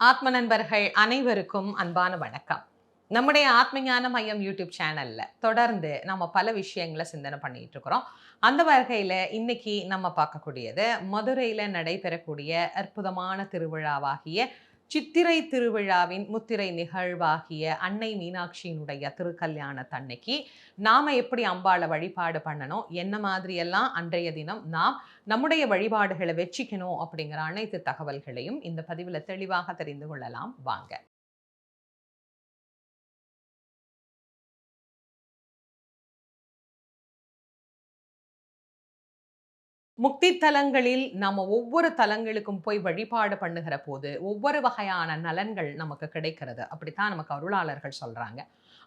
ஆத்ம நண்பர்கள் அனைவருக்கும் அன்பான வணக்கம். நம்முடைய ஆத்மஞான மையம் யூடியூப் சேனல்ல தொடர்ந்து நம்ம பல விஷயங்களை சிந்தனை பண்ணிட்டு இருக்கிறோம் அந்த வகையில இன்னைக்கு நம்ம பார்க்கக்கூடியது மதுரையில நடைபெறக்கூடிய அற்புதமான திருவிழாவாகிய சித்திரை திருவிழாவின் முத்திரை நிகழ்வாகிய அன்னை மீனாட்சியினுடைய திருக்கல்யாணத்தன்னைக்கு நாம எப்படி அம்பாளை வழிபாடு பண்ணணும்? என்ன மாதிரியெல்லாம் அன்றைய தினம் நாம் நம்முடைய வழிபாடுகளை வச்சிக்கணும் அப்படிங்கிற அனைத்து தகவல்களையும் இந்த பதிவில் தெளிவாக தெரிந்து கொள்ளலாம். வாங்க. முக்தி தலங்களில் நம்ம ஒவ்வொரு தலங்களுக்கும் போய் வழிபாடு பண்ணுகிற போது ஒவ்வொரு வகையான நலன்கள் நமக்கு கிடைக்கிறது. அப்படித்தான் நமக்கு அருளாளர்கள் சொல்றாங்க.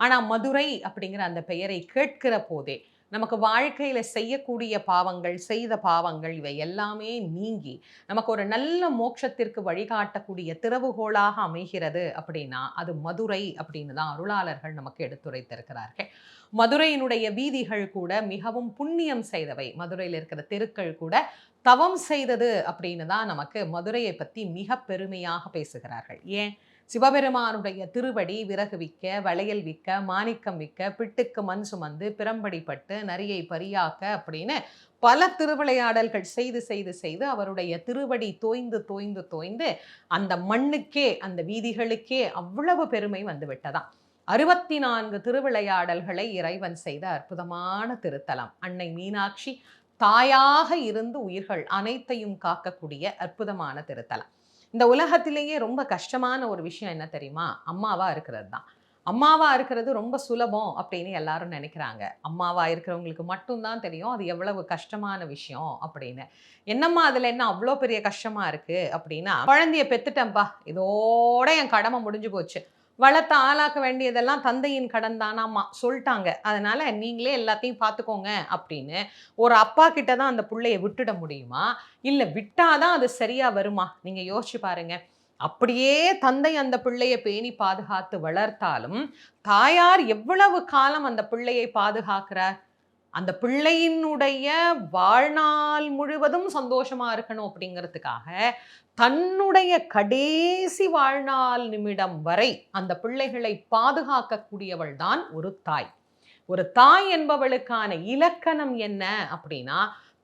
ஆனால் மதுரை அப்படிங்கிற அந்த பெயரை கேட்கிற போதே நமக்கு வாழ்க்கையில செய்யக்கூடிய பாவங்கள் செய்த பாவங்கள் இவை எல்லாமே நீங்கி நமக்கு ஒரு நல்ல மோட்சத்திற்கு வழிகாட்டக்கூடிய திறவுகோலாக அமைகிறது அப்படின்னா அது மதுரை அப்படின்னு தான் அருளாளர்கள் நமக்கு எடுத்துரைத்திருக்கிறார்கள். மதுரையினுடைய வீதிகள் கூட மிகவும் புண்ணியம் செய்தவை. மதுரையில் இருக்கிற தெருக்கள் கூட தவம் செய்தது அப்படின்னு தான் நமக்கு மதுரையை பற்றி மிக பெருமையாக பேசுகிறார்கள். ஏன்? சிவபெருமானுடைய திருவடி விறகு விற்க வளையல் விற்க மாணிக்கம் விற்க பிட்டுக்கு மண் சுமந்து பிரம்படிப்பட்டு நரியை பரியாக்க அப்படின்னு பல திருவிளையாடல்கள் செய்து செய்து செய்து அவருடைய திருவடி தோய்ந்து தோய்ந்து தோய்ந்து அந்த மண்ணுக்கே அந்த வீதிகளுக்கே அவ்வளவு பெருமை வந்து விட்டதாம். அறுபத்தி நான்கு திருவிளையாடல்களை இறைவன் செய்த அற்புதமான திருத்தலம். அன்னை மீனாட்சி தாயாக இருந்து உயிர்கள் அனைத்தையும் காக்கக்கூடிய அற்புதமான திருத்தலம். இந்த உலகத்திலேயே ரொம்ப கஷ்டமான ஒரு விஷயம் என்ன தெரியுமா? அம்மாவா இருக்கிறது தான். அம்மாவா இருக்கிறது ரொம்ப சுலபம் அப்படின்னு எல்லாரும் நினைக்கிறாங்க. அம்மாவா இருக்கிறவங்களுக்கு மட்டும்தான் தெரியும் அது எவ்வளவு கஷ்டமான விஷயம் அப்படின்னு. என்னம்மா அதுல என்ன அவ்வளோ பெரிய கஷ்டமா இருக்கு அப்படின்னா குழந்தைய பெத்துட்டேன்ப்பா இதோட என் கடமை முடிஞ்சு போச்சு. வளர்த்த ஆளாக்க வேண்டியதெல்லாம் தந்தையின் கடன் தானாமா சொல்லிட்டாங்க. அதனால நீங்களே எல்லாத்தையும் பார்த்துக்கோங்க அப்படின்னு ஒரு அப்பா கிட்ட தான் அந்த பிள்ளைய விட்டுட முடியுமா? இல்லை விட்டாதான் அது சரியா வருமா? நீங்க யோசிச்சு பாருங்க. அப்படியே தந்தை அந்த பிள்ளையை பேணி பாதுகாத்து வளர்த்தாலும் தாயார் எவ்வளவு காலம் அந்த பிள்ளையை பாதுகாக்கிறார்? அந்த பிள்ளையினுடைய வாழ்நாள் முழுவதும் சந்தோஷமா இருக்கணும் அப்படிங்கிறதுக்காக தன்னுடைய கடைசி வாழ்நாள் நிமிடம் வரை அந்த பிள்ளைகளை பாதுகாக்கக்கூடியவள் தான் ஒரு தாய். ஒரு தாய் என்பவளுக்கான இலக்கணம் என்ன அப்படின்னா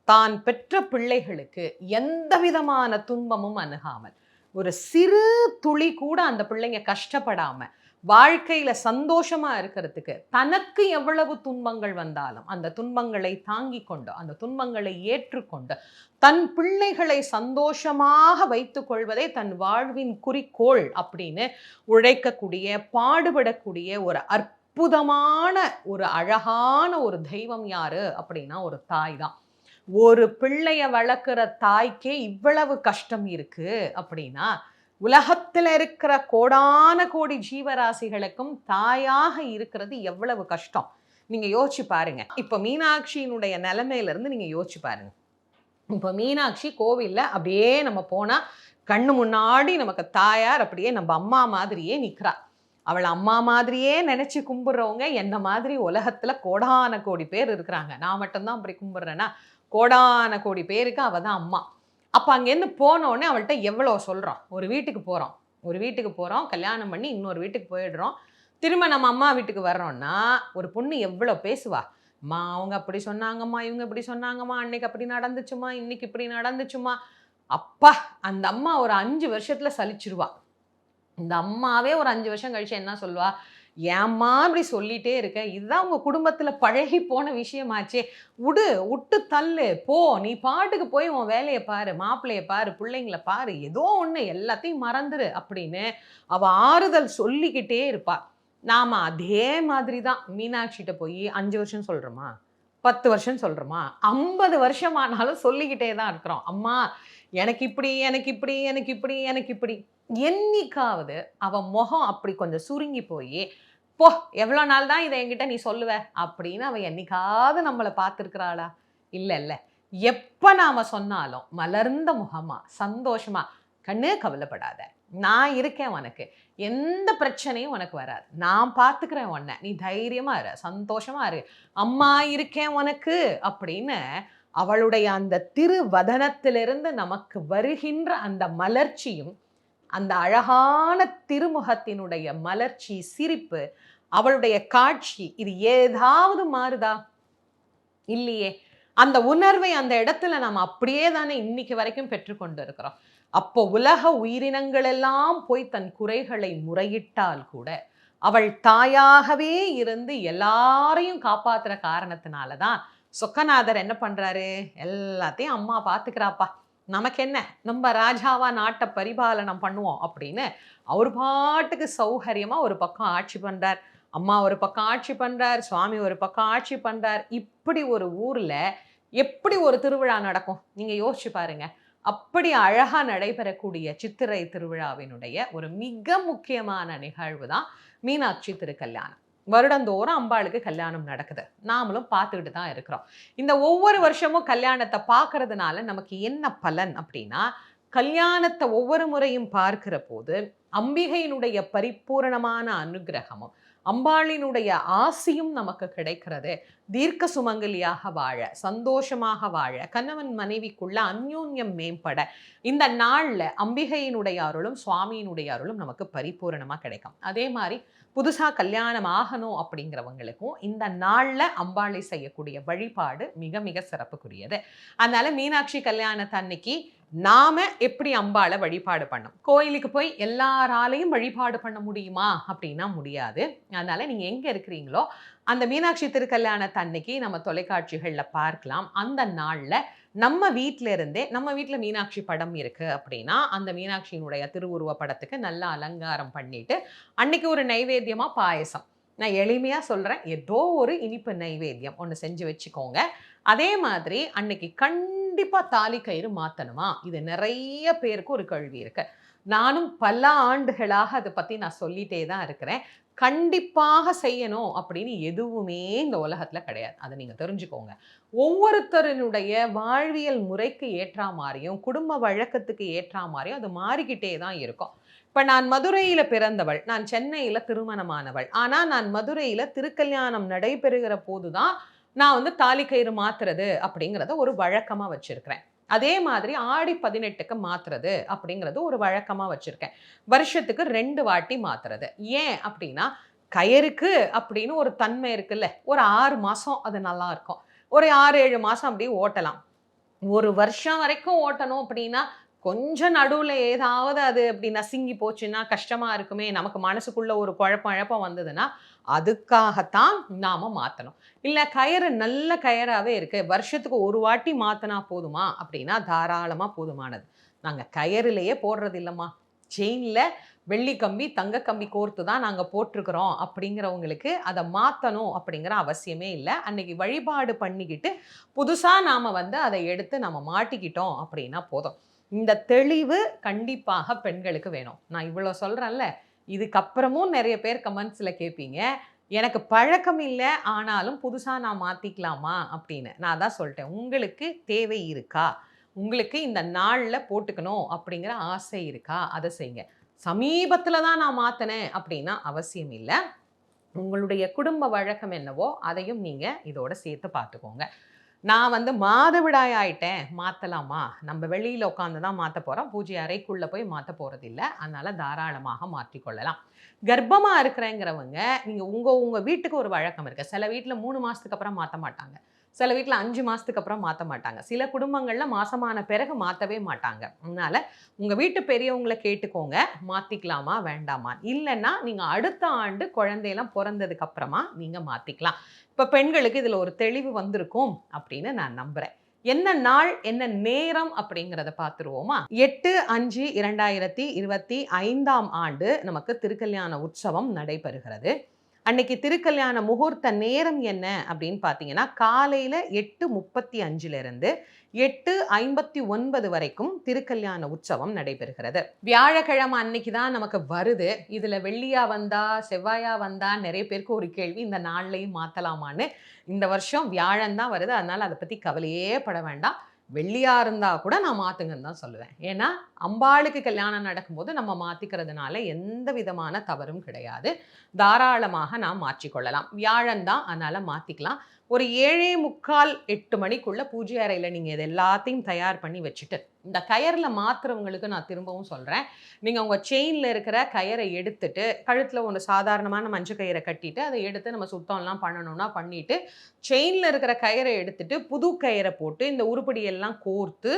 தான் பெற்ற பிள்ளைகளுக்கு எந்த விதமான துன்பமும் அணுகாமல் ஒரு சிறு துளி கூட அந்த பிள்ளைங்க கஷ்டப்படாமல் வாழ்க்கையில சந்தோஷமா இருக்கிறதுக்கு தனக்கு எவ்வளவு துன்பங்கள் வந்தாலும் அந்த துன்பங்களை தாங்கி கொண்டு அந்த துன்பங்களை ஏற்றுக்கொண்டு தன் பிள்ளைகளை சந்தோஷமாக வைத்துக் கொள்வதே தன் வாழ்வின் குறிக்கோள் அப்படின்னு உழைக்கக்கூடிய பாடுபடக்கூடிய ஒரு அற்புதமான ஒரு அழகான ஒரு தெய்வம் யாரு அப்படின்னா ஒரு தாய் தான். ஒரு பிள்ளைய வளர்க்குற தாய்க்கே இவ்வளவு கஷ்டம் இருக்கு அப்படின்னா உலகத்துல இருக்கிற கோடான கோடி ஜீவராசிகளுக்கும் தாயாக இருக்கிறது எவ்வளவு கஷ்டம்? நீங்க யோசிச்சு பாருங்க. இப்ப மீனாட்சியினுடைய நிலைமையிலேருந்து இருந்து நீங்க யோசிச்சு பாருங்க. இப்போ மீனாட்சி கோவில்ல அப்படியே நம்ம போனா கண்ணு முன்னாடி நமக்கு தாயார் அப்படியே நம்ம அம்மா மாதிரியே நிற்கிறா அவளை அம்மா மாதிரியே நினைச்சு கும்பிடுறவங்க என்ன மாதிரி உலகத்துல கோடான கோடி பேர் இருக்கிறாங்க. நான் மட்டும்தான் அப்படி கும்பிடுறேன்னா கோடான கோடி பேருக்கு அவள் தான் அம்மா. அப்போ அங்கேருந்து போனோடனே அவள்கிட்ட எவ்வளோ சொல்கிறோம் ஒரு வீட்டுக்கு போகிறோம் ஒரு வீட்டுக்கு போகிறோம் கல்யாணம் பண்ணி இன்னொரு வீட்டுக்கு போயிடுறோம். திரும்ப நம்ம அம்மா வீட்டுக்கு வர்றோம்னா ஒரு பொண்ணு எவ்வளோ பேசுவா? அம்மா அவங்க அப்படி சொன்னாங்கம்மா இவங்க இப்படி சொன்னாங்கம்மா அன்னைக்கு அப்படி நடந்துச்சுமா இன்னைக்கு இப்படி நடந்துச்சுமா அப்பா அந்த அம்மா ஒரு அஞ்சு வருஷத்தில் சலிச்சிருவா. இந்த அம்மாவே ஒரு அஞ்சு வருஷம் கழிச்சு என்ன சொல்லுவா? ஏம்மா இப்படி சொல்லிட்டே இருக்க? இதுதான் உங்கள் குடும்பத்தில் பழகி போன விஷயமாச்சே. விடு விட்டு தள்ளு போ. நீ பாட்டுக்கு போய் உன் வேலையை பாரு மாப்பிள்ளையை பாரு பிள்ளைங்கள பாரு ஏதோ ஒன்று எல்லாத்தையும் மறந்துரு அப்படின்னு அவள் ஆறுதல் சொல்லிக்கிட்டே இருப்பாள் நாம அதே மாதிரி தான் மீனாட்சிகிட்ட போய் அஞ்சு வருஷம் சொல்கிறோமா பத்து வருஷம் சொல்றோமா? ஐம்பது வருஷமானாலும் சொல்லிக்கிட்டே தான் இருக்கிறோம். அம்மா எனக்கு இப்படி எனக்கு இப்படி எனக்கு இப்படி எனக்கு இப்படி. என்னைக்காவது அவன் முகம் அப்படி கொஞ்சம் சுருங்கி போய் போ எவ்வளோ நாள் தான் இதை என்கிட்ட நீ சொல்லுவ? அப்படின்னு அவ என்னைக்காவது நம்மளை பார்த்துருக்குறாளா? இல்லை இல்லை. எப்போ நாம சொன்னாலும் மலர்ந்த முகமா சந்தோஷமா கண்ணு கவலைப்படாத. நான் இருக்கேன் உனக்கு. எந்த பிரச்சனையும் உனக்கு வராது. நான் பார்த்துக்கிறேன் உன்னை. நீ தைரியமாக இரு சந்தோஷமா இரு. அம்மா இருக்கேன் உனக்கு அப்படின்னு அவளுடைய அந்த திருவதனத்திலிருந்து நமக்கு வருகின்ற அந்த மலர்ச்சியும் அந்த அழகான திருமுகத்தினுடைய மலர்ச்சி சிரிப்பு அவளுடைய காட்சி இது ஏதாவது மாறுதா? இல்லையே. அந்த உணர்வை அந்த இடத்துல நாம் அப்படியே தானே இன்னைக்கு வரைக்கும் பெற்றுக்கொண்டு இருக்கிறோம் அப்போ உலக உயிரினங்கள் எல்லாம் போய் தன் குறைகளை முறையிட்டால் கூட அவள் தாயாகவே இருந்து எல்லாரையும் காப்பாத்துற காரணத்தினால தான் சொக்கநாதர் என்ன பண்றாரு? எல்லாத்தையும் அம்மா பார்த்துக்கிறாப்பா நமக்கு என்ன நம்ம ராஜாவா நாட்டை பரிபாலனம் பண்ணுவோம் அப்படின்னு அவர் பாட்டுக்கு சௌகரியமா ஒரு பக்கம் ஆட்சி பண்றார். அம்மா ஒரு பக்கம் ஆட்சி பண்ணுறார் சுவாமி ஒரு பக்கம் ஆட்சி பண்ணுறார் இப்படி ஒரு ஊரில் எப்படி ஒரு திருவிழா நடக்கும்? நீங்கள் யோசிச்சு பாருங்க. அப்படி அழகாக நடைபெறக்கூடிய சித்திரை திருவிழாவினுடைய ஒரு மிக முக்கியமான நிகழ்வு தான் மீனாட்சி திருக்கல்யாணம். வருடந்தோறும் அம்பாளுக்கு கல்யாணம் நடக்குது. நாமளும் பார்த்துக்கிட்டு தான் இருக்கிறோம். இந்த ஒவ்வொரு வருஷமும் கல்யாணத்தை பார்க்கறதுனால நமக்கு என்ன பலன் அப்படின்னா கல்யாணத்தை ஒவ்வொரு முறையும் பார்க்கிற போது அம்பிகையினுடைய பரிபூரணமான அனுகிரகமும் அம்பாளினுடைய ஆசியும் நமக்கு கிடைக்கிறது. தீர்க்க சுமங்கலியாக வாழ சந்தோஷமாக வாழ கணவன் மனைவிக்குள்ள அந்யோன்யம் மேம்பட இந்த நாளில் அம்பிகையினுடைய அருளும் சுவாமியினுடைய அருளும் நமக்கு பரிபூரணமாக கிடைக்கும். அதே மாதிரி புதுசாக கல்யாணம் ஆகணும் அப்படிங்கிறவங்களுக்கும் இந்த நாளில் அம்பாளை செய்யக்கூடிய வழிபாடு மிக மிக சிறப்புக்குரியது. அதனால் மீனாட்சி கல்யாணத்தன்னைக்கு நாம எப்படி அம்பாளை வழிபாடு பண்ணோம் கோயிலுக்கு போய் எல்லாராலையும் வழிபாடு பண்ண முடியுமா? அப்படின்னா முடியாது. அதனால நீங்க எங்கே இருக்கிறீங்களோ அந்த மீனாட்சி திருக்கல்யாணத்தன்னைக்கு நம்ம தொலைக்காட்சிகளில் பார்க்கலாம். அந்த நாள்ல நம்ம வீட்டில இருந்தே நம்ம வீட்டில் மீனாட்சி படம் இருக்கு அப்படின்னா அந்த மீனாட்சியினுடைய திருவுருவ படத்துக்கு நல்லா அலங்காரம் பண்ணிட்டு அன்னைக்கு ஒரு நைவேத்தியமா பாயசம். நான் எளிமையா சொல்றேன். ஏதோ ஒரு இனிப்பு நைவேத்தியம் ஒன்று செஞ்சு வச்சுக்கோங்க. அதே மாதிரி அன்னைக்கு கண்டிப்பாக தாலி கயிறு மாற்றணுமா இது நிறைய பேருக்கு ஒரு கேள்வி இருக்கு. நானும் பல ஆண்டுகளாக அதை பற்றி நான் சொல்லிட்டே தான் இருக்கிறேன். கண்டிப்பாக செய்யணும் அப்படின்னு எதுவுமே இந்த உலகத்தில் கிடையாது. அதை நீங்கள் தெரிஞ்சுக்கோங்க. ஒவ்வொருத்தருனுடைய வாழ்வியல் முறைக்கு ஏற்றா மாதிரியும் குடும்ப வழக்கத்துக்கு ஏற்றா மாதிரியும் அது மாறிக்கிட்டே தான் இருக்கும். இப்போ நான் மதுரையில் பிறந்தவள் நான் சென்னையில் திருமணமானவள். ஆனால் நான் மதுரையில் திருக்கல்யாணம் நடைபெறுகிற போது தான் நான் வந்து தாலி கயிறு மாத்துறது அப்படிங்கிறத ஒரு வழக்கமாக வச்சுருக்கிறேன். அதே மாதிரி ஆடி பதினெட்டுக்கு மாத்துறது அப்படிங்கிறது ஒரு வழக்கமாக வச்சுருக்கேன். வருஷத்துக்கு ரெண்டு வாட்டி மாத்துறது. ஏன் அப்படின்னா கயிறுக்கு அப்படின்னு ஒரு தன்மை இருக்குல்ல ஒரு ஆறு மாதம் அது நல்லா இருக்கும். ஒரு ஆறு ஏழு மாதம் அப்படியே ஓட்டலாம். ஒரு வருஷம் வரைக்கும் ஓட்டணும் அப்படின்னா கொஞ்சம் நடுவில் ஏதாவது அது அப்படி நசுங்கி போச்சுன்னா கஷ்டமாக இருக்குமே நமக்கு மனசுக்குள்ளே ஒரு குழப்பம் இழப்பம் வந்ததுன்னா அதுக்காகத்தான் நாம் மாற்றணும் இல்லை கயிறு நல்ல கயிறாவே இருக்குது வருஷத்துக்கு ஒரு வாட்டி மாற்றினா போதுமா? அப்படின்னா தாராளமாக போதுமானது. நாங்கள் கயிறுலயே போடுறது இல்லைம்மா. செயினில் வெள்ளி கம்பி தங்க கம்பி கோர்த்து தான் நாங்கள் போட்டிருக்கிறோம் அப்படிங்கிறவங்களுக்கு அதை மாற்றணும் அப்படிங்கிற அவசியமே இல்லை. அன்னைக்கு வழிபாடு பண்ணிக்கிட்டு புதுசாக நாம் வந்து அதை எடுத்து நம்ம மாட்டிக்கிட்டோம் அப்படின்னா போதும். இந்த தெளிவு கண்டிப்பாக பெண்களுக்கு வேணும். நான் இவ்வளோ சொல்கிறேன்ல இதுக்கப்புறமும் நிறைய பேர் கமெண்ட்ஸில் கேட்பீங்க எனக்கு பழக்கம் இல்லை ஆனாலும் புதுசாக நான் மாற்றிக்கலாமா அப்படின்னு. நான் தான் சொல்லிட்டேன் உங்களுக்கு தேவை இருக்கா? உங்களுக்கு இந்த நாளில் போட்டுக்கணும் அப்படிங்கிற ஆசை இருக்கா? அதை செய்யுங்க. சமீபத்தில் தான் நான் மாற்றினேன் அப்படின்னா அவசியம் இல்லை. உங்களுடைய குடும்ப வழக்கம் என்னவோ அதையும் நீங்கள் இதோட சேர்த்து பார்த்துக்கோங்க. நான் வந்து மாதவிடாய் ஆயிட்டேன் மாற்றலாமா நம்ம வெளியில் உட்காந்து தான் மாற்ற போகிறோம் பூஜை அறைக்குள்ளே போய் மாற்ற போகிறது இல்லை. அதனால் தாராளமாக மாற்றிக்கொள்ளலாம் கர்ப்பமாக இருக்கிறேங்கிறவங்க நீங்கள் உங்கள் உங்கள் வீட்டுக்கு ஒரு வழக்கம் இருக்குது சில வீட்டில் மூணு மாதத்துக்கு அப்புறம் மாற்ற மாட்டாங்க. சில வீட்டில் அஞ்சு மாதத்துக்கு அப்புறம் மாற்ற மாட்டாங்க. சில குடும்பங்களில் மாசமான பிறகு மாற்றவே மாட்டாங்க. அதனால உங்கள் வீட்டு பெரியவங்களை கேட்டுக்கோங்க. மாற்றிக்கலாமா வேண்டாமா? இல்லைன்னா நீங்கள் அடுத்த ஆண்டு குழந்தையெல்லாம் பிறந்ததுக்கு அப்புறமா நீங்கள் மாற்றிக்கலாம் இப்போ பெண்களுக்கு இதில் ஒரு தெளிவு வந்திருக்கும் அப்படின்னு நான் நம்புகிறேன் என்ன நாள் என்ன நேரம் அப்படிங்கிறத பார்த்துருவோமா எட்டு அஞ்சு இரண்டாயிரத்தி இருபத்தி ஐந்தாம் ஆண்டு நமக்கு திருக்கல்யாண உற்சவம் நடைபெறுகிறது. அன்னைக்கு திருக்கல்யாண முகூர்த்த நேரம் என்ன அப்படின்னு பார்த்தீங்கன்னா காலையில் எட்டு முப்பத்தி அஞ்சிலிருந்து எட்டு ஐம்பத்தி ஒன்பது வரைக்கும் திருக்கல்யாண உற்சவம் நடைபெறுகிறது. வியாழக்கிழமை அன்னைக்கு தான் நமக்கு வருது. இதில் வெள்ளியா வந்தா செவ்வாயா வந்தா நிறைய பேருக்கு ஒரு கேள்வி இந்த நாள்லையும் மாற்றலாமான்னு இந்த வருஷம் வியாழன் தான் வருது. அதனால் அதை பற்றி கவலையே பட வேண்டாம். வெள்ளியா இருந்தால் கூட நான் மாற்றுங்கன்னு தான் சொல்லுவேன். ஏன்னா அம்பாளுக்கு கல்யாணம் நடக்கும்போது நம்ம மாற்றிக்கிறதுனால எந்த விதமான தவறும் கிடையாது. தாராளமாக நாம் மாற்றிக்கொள்ளலாம். வியாழன் தான் அதனால் மாற்றிக்கலாம் ஒரு ஏழே முக்கால் எட்டு மணிக்குள்ள பூஜை அறையில் நீங்கள் இது எல்லாத்தையும் தயார் பண்ணி வச்சுட்டு இந்த கயரில் மாத்துறவங்களுக்கு நான் திரும்பவும் சொல்கிறேன் நீங்கள் உங்கள் செயினில் இருக்கிற கயரை எடுத்துட்டு கழுத்தில் ஒன்று சாதாரணமான மஞ்சள் கயிறை கட்டிட்டு அதை எடுத்து நம்ம சுத்தம்லாம் பண்ணணும்னா பண்ணிட்டு செயினில் இருக்கிற கயரை எடுத்துட்டு புது கயிறை போட்டு இந்த உருப்படியெல்லாம் கோர்த்து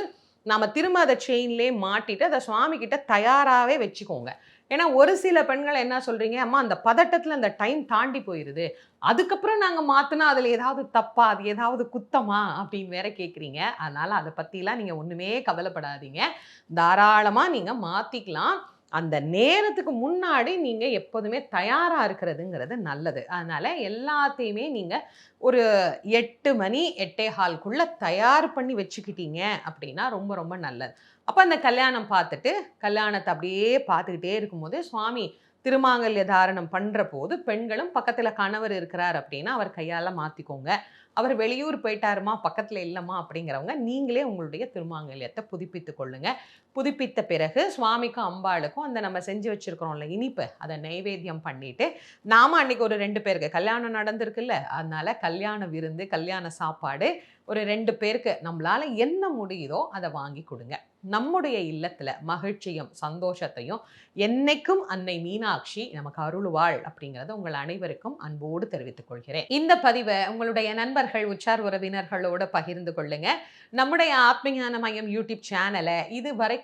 நம்ம திரும்ப அதை செயின்லேயே மாட்டிட்டு அதை சுவாமிக்கிட்ட தயாராகவே வச்சுக்கோங்க. ஏன்னா ஒரு சில பெண்கள் என்ன சொல்கிறீங்க அம்மா அந்த பதட்டத்தில் அந்த டைம் தாண்டி போயிடுது அதுக்கப்புறம் நாங்கள் மாற்றினா அதில் ஏதாவது தப்பா அது ஏதாவது குத்தமா? அப்படின்னு வேற கேட்குறீங்க அதனால் அதை பற்றிலாம் நீங்கள் ஒன்றுமே கவலைப்படாதீங்க. தாராளமாக நீங்கள் மாற்றிக்கலாம் அந்த நேரத்துக்கு முன்னாடி நீங்கள் எப்போதுமே தயாராக இருக்கிறதுங்கிறது நல்லது. அதனால் எல்லாத்தையுமே நீங்கள் ஒரு எட்டு மணி எட்டே ஹால்குள்ளே தயார் பண்ணி வச்சுக்கிட்டீங்க அப்படின்னா ரொம்ப ரொம்ப நல்லது. அப்போ அந்த கல்யாணம் பார்த்துட்டு கல்யாணத்தை அப்படியே பார்த்துக்கிட்டே இருக்கும்போது சுவாமி திருமாங்கல்ய தாரணம் பண்ணுற போது பெண்களும் பக்கத்தில் கணவர் இருக்கிறார் அப்படின்னா அவர் கையால் மாற்றிக்கோங்க அவர் வெளியூர் போயிட்டாருமா பக்கத்தில் இல்லைம்மா அப்படிங்கிறவங்க நீங்களே உங்களுடைய திருமாங்கல்யத்தை புதுப்பித்து கொள்ளுங்க. புதுப்பித்த பிறகு சுவாமிக்கும் அம்பாளுக்கும் அந்த நம்ம செஞ்சு வச்சுருக்கிறோம்ல இனிப்பு. அதை நைவேத்தியம் பண்ணிவிட்டு நாம அன்றைக்கி ஒரு ரெண்டு பேருக்கு கல்யாணம் நடந்திருக்குல்ல அதனால் கல்யாண விருந்து கல்யாண சாப்பாடு ஒரு ரெண்டு பேருக்கு நம்மளால என்ன முடியுதோ அதை வாங்கி கொடுங்க. நம்முடைய இல்லத்தில் மகிழ்ச்சியும் சந்தோஷத்தையும் என்னைக்கும் அன்னை மீனாட்சி நமக்கு அருளுவாள் அப்படிங்கிறத உங்கள் அனைவருக்கும் அன்போடு தெரிவித்துக் கொள்கிறேன். இந்த பதிவை உங்களுடைய நண்பர்கள் உச்சார் உறவினர்களோடு பகிர்ந்து கொள்ளுங்க. நம்முடைய ஆத்மஞான மையம் யூடியூப் சேனலை இது வரைக்கும்